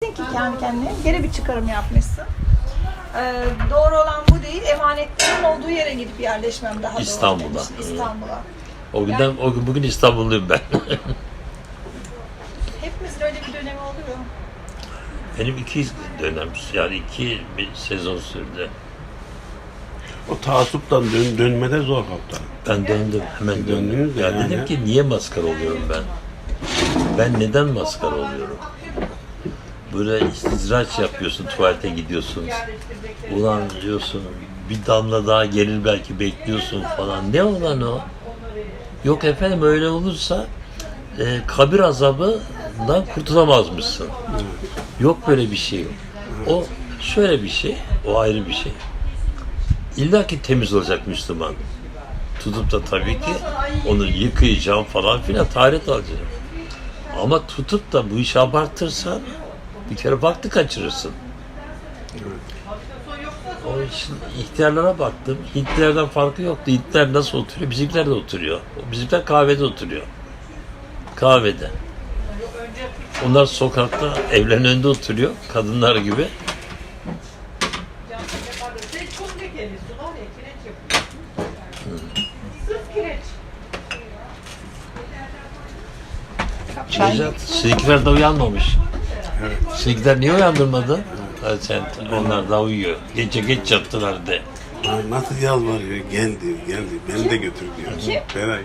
ki kendi kendine geri bir çıkarım yapmışsın. Ee, doğru olan bu değil. Emanetlerin olduğu yere gidip yerleşmem daha doğru İstanbul'a. demişsin. İstanbul'a. O günden o gün bugün İstanbulluyum ben. Hepimizin öyle bir dönemi oluyor. Benim iki dönem yani iki bir sezon sürdü. O taassuptan dön, dönmede zor kaptanım. Ben döndüm hemen döndüm. Döndünüz Ya yani. dedim ki niye maskara oluyorum ben? Ben neden maskara oluyorum? Böyle istizraç yapıyorsun, tuvalete gidiyorsun. Ulan diyorsun bir damla daha gelir belki bekliyorsun falan. Ne olan o? Yok efendim öyle olursa e, kabir azabından kurtulamazmışsın. Yok böyle bir şey yok. O şöyle bir şey, o ayrı bir şey. İlla ki temiz olacak Müslüman. Tutup da tabii ki onu yıkayacağım falan filan taharet alacağım. Ama tutup da bu işi abartırsan bir kere vakti kaçırırsın. O için ihtiyarlara baktım. Hintlilerden farkı yoktu. Hintliler nasıl oturuyor? Bizimkiler de oturuyor. Bizimkiler kahvede oturuyor. Kahvede. Onlar sokakta evlerin önünde oturuyor. Kadınlar gibi. Kireç. Necat, sizinkiler de uyanmamış. Sizinkiler niye uyandırmadı? Ha, sen, onlar da uyuyor. Gece geç yattılar de. Ha, Nasıl yalvarıyor, gel diyor, gel diyor. Beni de götür diyor. Kim? Beray,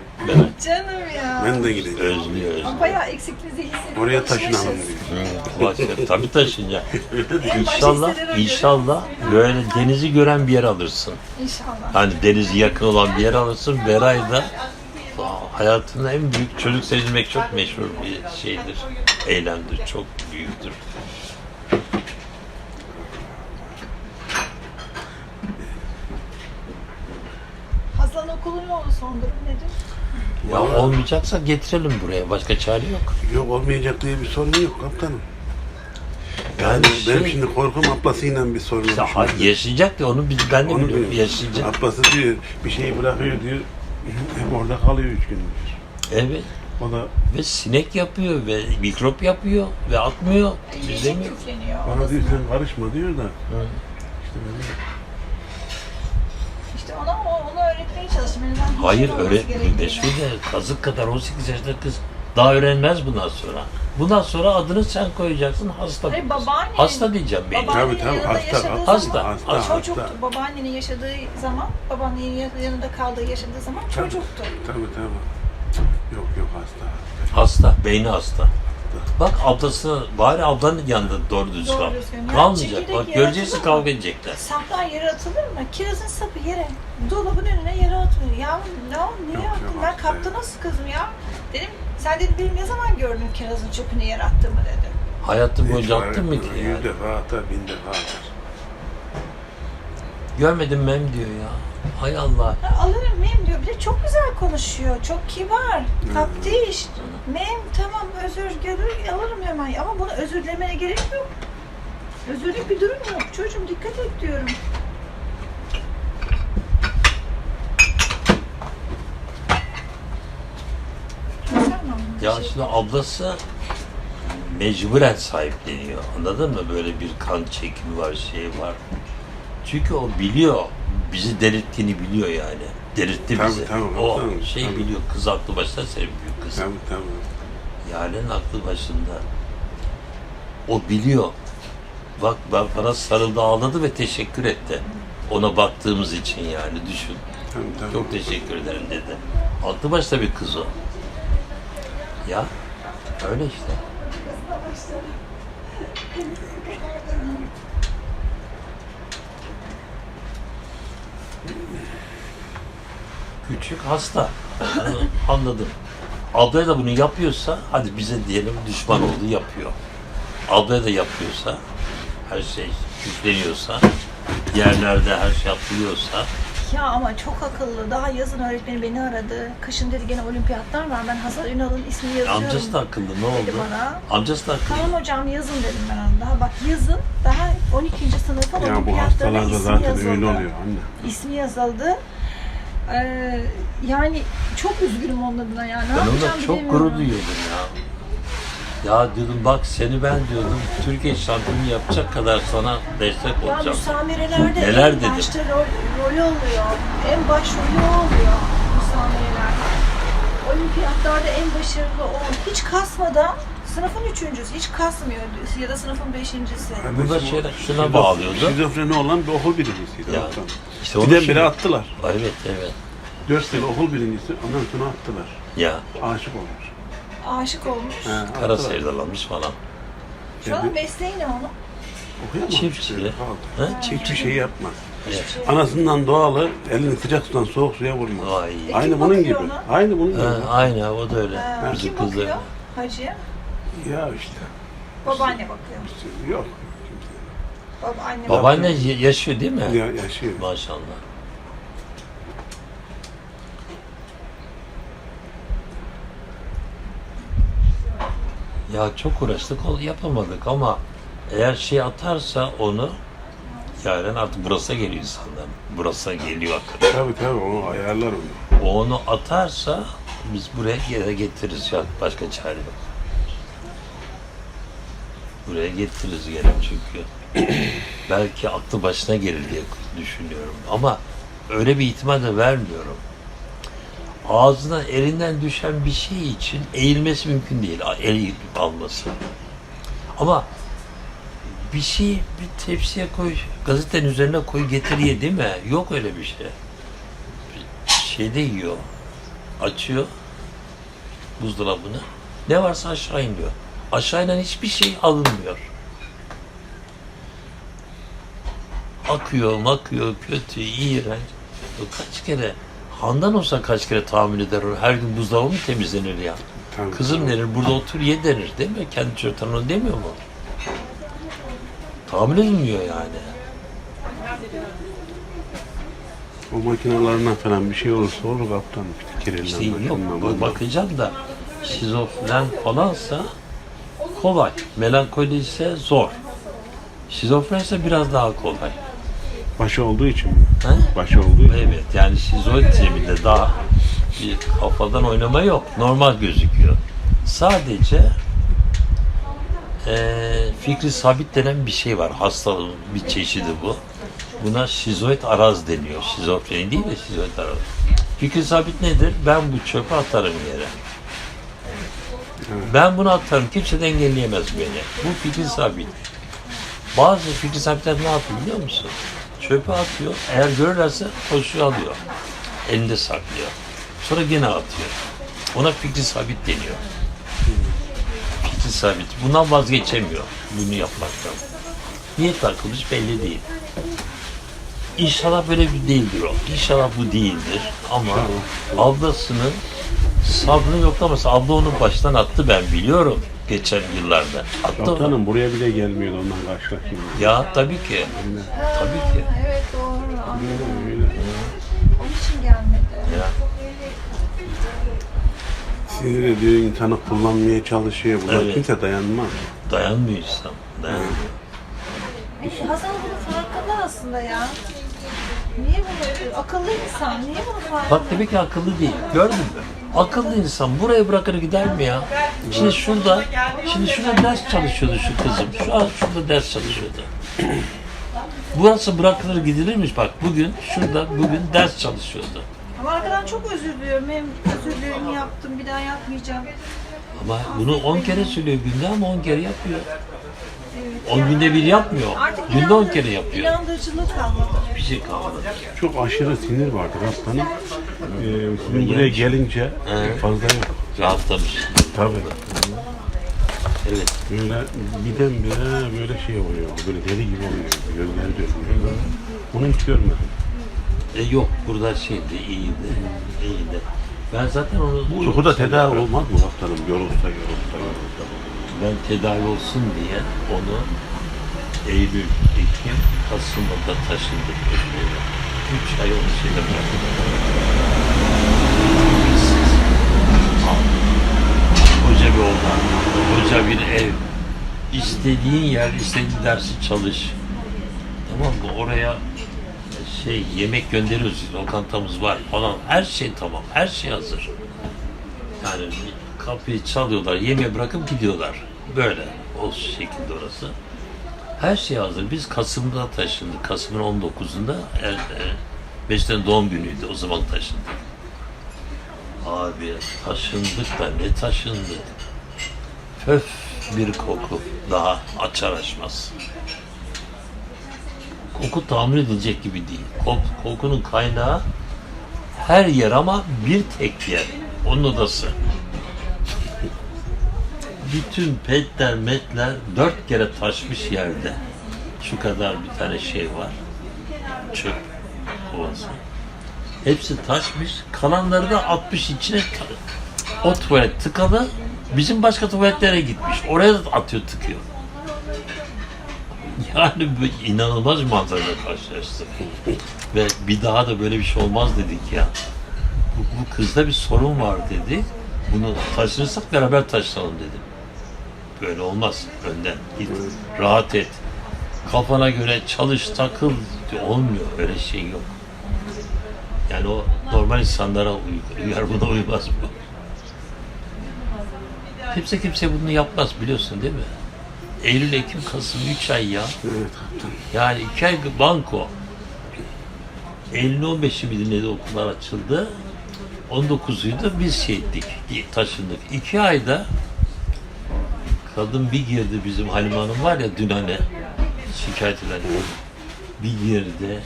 Canım ya. ben de gideceğim. Özlüyor, özlüyor. Bayağı eksikliğinizi hissediyorum. Oraya taşınalım diyor. Hı, başka- Tabii taşınacak. İnşallah, inşallah böyle denizi gören bir yer alırsın. İnşallah. Hani denizi yakın olan bir yer alırsın. Beray'da hayatının en büyük çocuk seçmek çok meşhur bir şeydir. Eylemdir. Çok büyüktür. Hazlan okulu ne oldu son durum nedir? Ya olmayacaksa getirelim buraya. Başka çare yok. Yok olmayacak diye bir sorun yok kaptanım. Yani Yani benim şey- şimdi korkum ablasıyla bir sorun Ya, olmuş. yaşayacak ya onu biz ben de Onu biliyorum. diyor. Yaşayacak. Ablası diyor bir şeyi bırakıyor diyor. Hep orada kalıyor üç gün. Evet. O da Ve sinek yapıyor ve mikrop yapıyor ve atmıyor. Biz Yeşil demiyor. küfleniyor. bana diyor sen karışma diyor da. Hı. İşte böyle. İşte ona o- onu öğretmeye çalıştım. Azından Hayır olması öğret. gerektiğini. Mesude kazık kadar 18 yaşında kız daha öğrenmez bundan sonra. Bundan sonra adını sen koyacaksın hasta. Hayır, babaannenin- Hasta diyeceğim benim. Babaannenin Tabii, tabii, yanında hasta, yaşadığı hasta, zaman hasta, çocuktu. hasta. Babaannenin yaşadığı zaman, babaannenin ya- yanında kaldığı yaşadığı zaman Tabii. çocuktu. Tabii tabii. Yok yok hasta. Hasta, beyni hasta. Bak ablası, bari ablanın yanında doğru düz Doğru kal. düzgün. Ya Kalmayacak. çekirdek Bak mı? kavga edecekler. Saplar yere atılır mı? Kirazın sapı yere. Dolabın önüne yere atılır. Ya ne oldu? Niye Yok, attın? yok, Ben hasta kapta ya. nasıl kızım ya? Dedim sen dedim benim ne zaman gördün kirazın çöpünü yere attığımı dedi. Hayatın Hiç boyunca attın mı ki yani? Yüz defa atar, bin defa atar. Görmedim mem diyor ya. Hay Allah. Ha, alırım mem diyor. Bir de çok güzel konuşuyor. Çok kibar. Taptiş. Mem tamam özür gelir alırım hemen. Ama bunu özür dilemene gerek yok. Özürlük bir durum yok. Çocuğum dikkat et diyorum. Tamam. Ya şimdi ablası mecburen sahipleniyor. Anladın mı? Böyle bir kan çekimi var, şey var. Çünkü o biliyor. Bizi delirttiğini biliyor yani. Delirtti Tabii, bizi. tabii, o tabii, şey tabii. biliyor. Kız aklı başında senin büyük kız. Tabii tabii. Yaren aklı başında. O biliyor. Bak ben bana sarıldı ağladı ve teşekkür etti. Ona baktığımız için yani düşün. Tabii tabii. Çok teşekkür ederim dedi. Aklı başta bir kız o. Ya öyle işte. Küçük hasta. Anladım. Ablaya da bunu yapıyorsa hadi bize diyelim düşman oldu yapıyor. Ablaya da yapıyorsa her şey yükleniyorsa yerlerde her şey yapılıyorsa Ya ama çok akıllı. Daha yazın öğretmeni beni aradı. Kışın dedi gene olimpiyatlar var. Ben Hazal Ünal'ın ismini yazıyorum. amcası da akıllı ne dedi oldu? bana. Amcası da akıllı. Tamam hocam yazın dedim ben ona. Daha bak yazın daha 12. sınıfa Ya bu olimpiyatlarına hastalarda ismi zaten yazıldı. öyle oluyor anne. İsmi yazıldı. Ee, yani çok üzgünüm onun adına ya. Ne Ben yapacağım onunla çok bilemiyorum. gurur duyuyordum ya. Ya diyordum bak seni ben diyordum Türkiye şampiyonu yapacak kadar sana destek Ya olacağım. müsamerelerde Neler en dedim? başta rol, rolü oluyor. En baş rolü o oluyor müsamerelerde. Olimpiyatlarda en başarılı o. Hiç kasmadan sınıfın üçüncüsü. Hiç kasmıyor ya da sınıfın beşincisi. Burada şöyle şuna bağlıyordu. Şizofreni olan bir okul birincisiydi. Ya, işte onu Birdenbire şimdi- attılar. Evet evet. Dört sene okul birincisi ondan sonra attılar. Ya Aşık olmuş. Aşık olmuş. He, kara attılar. sevdalanmış falan. Şu an mesleği ne onun? okuyamamış Çiftçi. böyle kaldı. Ha? Hiçbir şey yapmaz. Evet. Anasından doğalı elini sıcak sudan soğuk suya vurmaz. Ay. E, Aynı bunun bakıyor gibi. ona? Aynı bunun gibi. Ha, aynı o da öyle. Ha, Bizim kim bakıyor? kızlar. Hacı. Ya işte. Babaanne bakıyor. Yok. Babaanne Babaanne yaşıyor değil mi? Ya, yaşıyor. Maşallah. Ya çok uğraştık, yapamadık ama eğer şey atarsa onu yarın artık burası geliyor insanlar. Burası geliyor hakikaten. Tabii tabii onu ayarlar onu. Onu atarsa biz buraya geri getiririz ya başka çare yok. Buraya getiririz gene çünkü belki aklı başına gelir diye düşünüyorum ama öyle bir ihtimal de vermiyorum. Ağzına elinden düşen bir şey için eğilmesi mümkün değil. El alması. Ama bir şey bir tepsiye koy, gazetenin üzerine koy getir değil mi? Yok öyle bir şey şeyde yiyor. Açıyor buzdolabını. Ne varsa aşağı iniyor. Aşağı inen hiçbir şey alınmıyor. Akıyor, makıyor, kötü, iğrenç. Kaç kere, Handan olsa kaç kere tahammül eder. Her gün buzdolabı mı temizlenir ya? Tabii, Kızım tabii. denir, burada otur ye denir değil mi? Kendi çocuklarına onu demiyor mu? Tahammül edilmiyor yani. O makinalarına falan bir şey olursa olur kaptan. Kirlenme, İşte yok. bu-. Bakacaksın da şizofren falansa kolay. Melankoli ise zor. Şizofren ise biraz daha kolay. Başı olduğu için mi? He? Başı olduğu için. Evet yani şizoid zeminde daha bir kafadan oynama yok. Normal gözüküyor. Sadece eee fikri sabit denen bir şey var. Hastalığın bir çeşidi bu. Buna şizoid araz deniyor. Şizofreni değil de şizoid araz. Fikri sabit nedir? Ben bu çöpe atarım yere. Ben bunu atarım. Kimse de engelleyemez beni. Bu fikri sabit. Bazı fikri sabitler ne yapıyor biliyor musun? Çöpe atıyor. Eğer görürlerse koşuyor alıyor. Elinde saklıyor. Sonra gene atıyor. Ona fikri sabit deniyor. Fikri sabit. Bundan vazgeçemiyor. Bunu yapmaktan. Niye takılmış belli değil. İnşallah böyle bir değildir o. İnşallah bu değildir. Ama ablasının sabrını yoklaması. Abla onu baştan attı ben biliyorum. Geçen yıllarda. Onu. Kaptanım buraya bile gelmiyordu ondan karşılaşmıyor. Ya tabii ki. Tabii ki. Ha, Evet doğru. Öyle, öyle. Onun için gelmedi. Ya. Sinir ediyor insanı kullanmaya çalışıyor. Buna Evet. kimse dayanmaz. Dayanmıyor insan. Dayanmıyor. E, Hasan bunun farkında aslında ya. Niye bunu akıllı insan niye bunu farkında? Bak demek ki akıllı değil. Gördün mü? Akıllı insan buraya bırakır gider mi ya? Şimdi şurada, şimdi şurada ders çalışıyordu şu kızım. Şu an şurada ders çalışıyordu. Burası bırakılır gidilirmiş bak bugün şurada bugün ders çalışıyordu. Ama arkadan çok özür diliyorum. Hem özür dilerim yaptım bir daha yapmayacağım. Ama bunu 10 kere söylüyor günde ama 10 kere yapıyor. Evet. 10 günde bir yapmıyor. Artık Günde 10 inandır- kere yapıyor. İnandırıcılık kalmadı. Bir şey kalmadı. Çok aşırı sinir vardır kaptanım. Ee, sizin buraya gelince He. fazla yok. Rahatlamış. Tabii. Evet. Böyle birdenbire böyle şey oluyor. Böyle deli gibi oluyor. Gözleri dönüyor. Onu hiç görmedim. E yok burada şeydi iyiydi. İyiydi. Ben zaten onu Uykuda tedavi olmaz mı kaptanım? Yorulsa yorulsa yorulsa. Ben tedavi olsun diye onu Eylül, Ekim, Kasım'da taşındık. Türkiye'ye. Üç ay onu şeyde bıraktık. Koca bir oda, koca bir ev. İstediğin yer, istediğin dersi çalış. Tamam mı? Oraya şey yemek gönderiyoruz, lokantamız var falan. Her şey tamam, her şey hazır. Yani kapıyı çalıyorlar, yemeği bırakıp gidiyorlar. Böyle o şekilde orası. Her şey hazır. Biz Kasım'da taşındık. Kasım'ın 19'unda e, e, doğum günüydü. O zaman taşındık. Abi taşındık da ne taşındık. Öf bir koku daha açar açmaz. Koku tahmin edilecek gibi değil. Kok- kokunun kaynağı her yer ama bir tek yer. Onun odası. Bütün petler metler dört kere taşmış yerde. Şu kadar bir tane şey var. Çöp kovası. Hepsi taşmış. Kalanları da atmış içine. O tuvalet tıkalı. Bizim başka tuvaletlere gitmiş. Oraya da atıyor tıkıyor. Yani inanılmaz manzarayla karşılaştık. Ve bir daha da böyle bir şey olmaz dedik ya. Bu, bu kızda bir sorun var dedik. Bunu taşınırsak beraber taşınalım dedim. Böyle olmaz. Önden git. Rahat et. Kafana göre çalış, takıl. Olmuyor. Öyle şey yok. Yani o normal insanlara uy- uyar buna uymaz bu. Kimse kimse bunu yapmaz biliyorsun değil mi? Eylül, Ekim, Kasım 3 ay ya. Yani 2 ay banko. Eylül 15'i miydi okullar açıldı. 19'uydu biz şey ettik, taşındık. 2 ayda kadın bir girdi bizim Halime Hanım var ya dün hani şikayet eden bir girdi.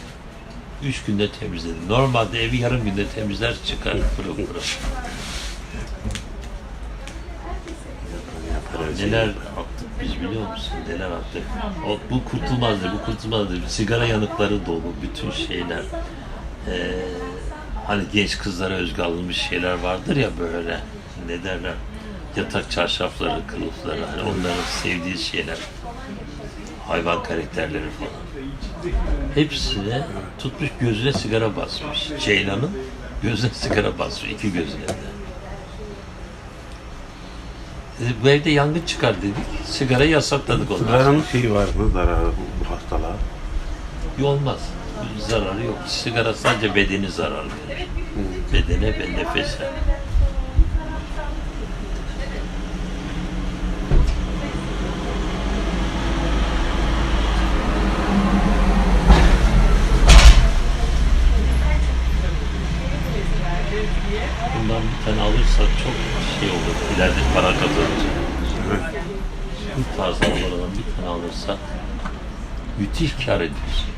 Üç günde temizledi. Normalde evi yarım günde temizler çıkar pırıl pırıl. Neler attık biz biliyor musun? Neler attık. O, bu kurtulmazdı, bu kurtulmazdı. Sigara yanıkları dolu, bütün şeyler. Ee, hani genç kızlara özgü alınmış şeyler vardır ya böyle. Ne derler? Yatak çarşafları, kılıfları, hani onların sevdiği şeyler. Hayvan karakterleri falan. Hepsine tutmuş gözüne sigara basmış. Ceylan'ın gözüne sigara basmış, iki gözüne de. Dedi, bu evde yangın çıkar dedik. Sigarayı yasakladık ondan. sonra. Sigaranın şeyi var mı zararı bu hastalığa? Olmaz. Bir zararı yok. Sigara sadece bedeni zarar verir. Bedene ve nefese. Bundan bir tane alırsak çok şey olur. İleride para kazanacak. Evet. Bu tarz arabalardan bir tane alırsa müthiş kar ediyorsun.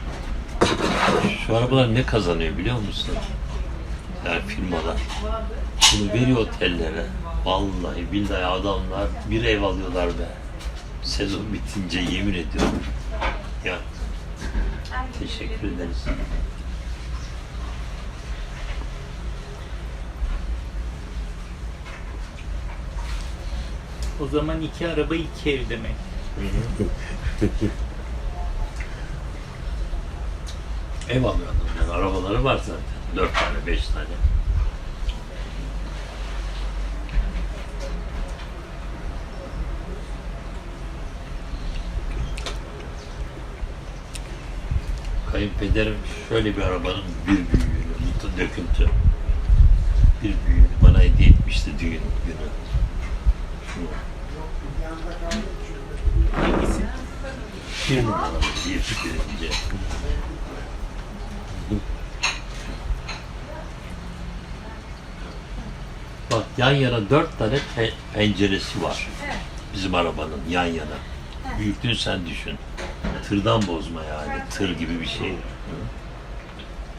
Şu arabalar ne kazanıyor biliyor musun? Yani firmalar. Bunu veriyor otellere. Vallahi billahi adamlar bir ev alıyorlar be. Sezon bitince yemin ediyorum. Ya teşekkür ederiz. O zaman iki araba iki ev demek. Ev alıyor adamlar. Arabaları var zaten. Dört tane, beş tane. Kayınpederim şöyle bir arabanın bir büyüğünü, mutlu döküntü. Bir büyüğünü bana hediye etmişti düğün günü. Şunu. Hangisi? Bir numaralı, bir birinci. Bak yan yana dört tane pe- penceresi var. Bizim arabanın yan yana. Büyüklüğünü sen düşün. Tırdan bozma yani. Tır gibi bir şey.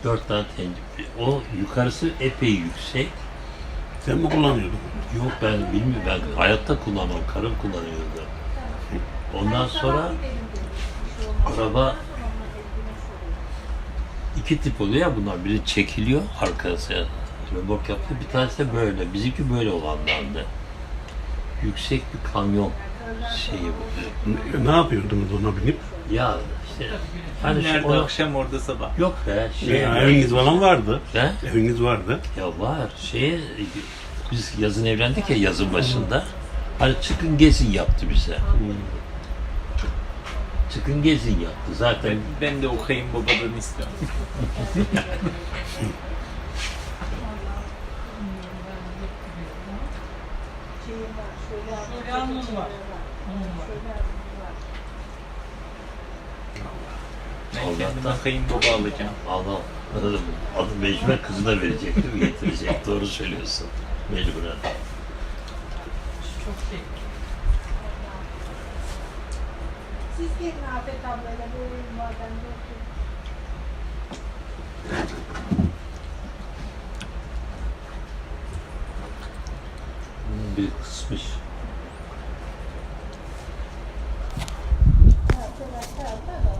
Dört tane tencere. O yukarısı epey yüksek. Sen mi kullanıyordun? Yok ben bilmiyorum. Ben hayatta kullanmam. Karım kullanıyordu. Ondan sonra araba iki tip oluyor ya bunlar. Biri çekiliyor arkası remork yaptı. Bir tanesi de böyle. Bizimki böyle olanlardı. Yüksek bir kamyon şeyi bu. Ne, ne yapıyordunuz ona binip? Ya işte hani Nerede ona- akşam orada sabah. yok be şey Ya, eviniz falan vardı. He? Eviniz vardı. Ya var. Şeye, biz yazın evlendik ya yazın başında. Hani çıkın gezin yaptı bize. Çıkın gezin yaptı. Zaten Ben, ben de o kayınbabadan istiyorum. Ben Allah'tan- kendime kayınbaba alacağım. Allah adı mecburen kızına verecek değil mi? Getirecek. Doğru söylüyorsun. Mecburen. Çok şey. Siz gelin Afet ablayla böyle madem. Hmm, Bir kısmış. Ha, ha, ha, ha.